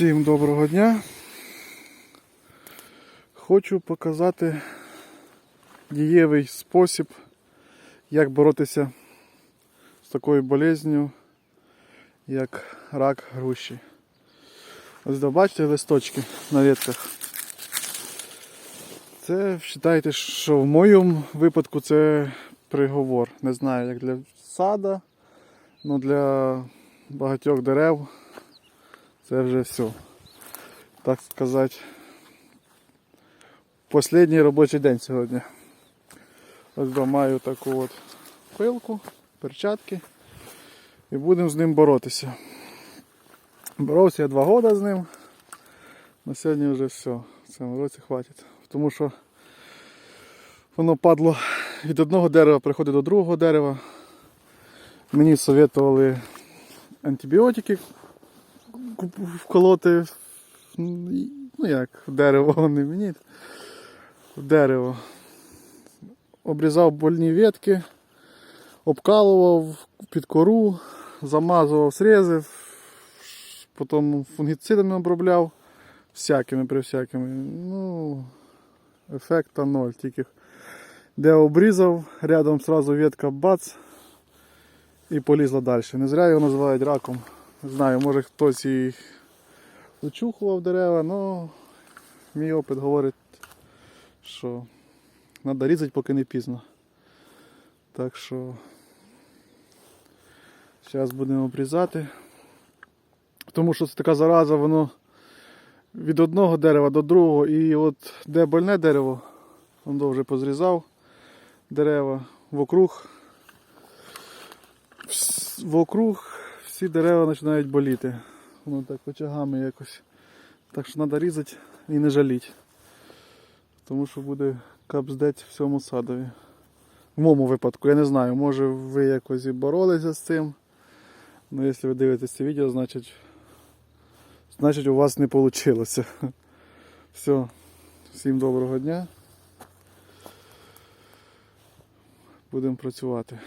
Всім доброго дня. Хочу показати дієвий спосіб, як боротися з такою болезнью, як рак груші. Ось бачите листочки на ветках. Це вважайте, що в моєму випадку це приговор. Не знаю, як для сада, але для багатьох дерев це вже все. Так сказати. Последній робочий день сьогодні. Ось маю таку от пилку, перчатки і будемо з ним боротися. Боровся я два роки з ним. На сьогодні вже все. В цьому році хватить. Тому що воно падло від одного дерева, приходить до другого дерева. Мені советували антибіотики вколоти. Ну як, в дерево, не мені. В дерево. Обрізав больні ветки, обкалував під кору, замазував срези, потім фунгіцидами обробляв, всякими при всякими. Ну, ефекта ноль. Тільки де обрізав, рядом сразу ветка бац і полізла далі. Не зря його називають раком. Не знаю, може хтось і вичухував дерева, але мій опит говорить, що треба різати, поки не пізно. Так що зараз будемо обрізати. Тому що це така зараза, воно від одного дерева до другого. І от де больне дерево, воно вже позрізав дерева вокруг. Вокруг всі дерева починають боліти. Воно так очагами якось. Так що треба різати і не жаліти. Тому що буде капздець всьому садові. В моєму випадку, я не знаю, може ви якось і боролися з цим. Ну, якщо ви дивитесь це відео, значить, значить у вас не вийшло. Все. Всім доброго дня. Будемо працювати.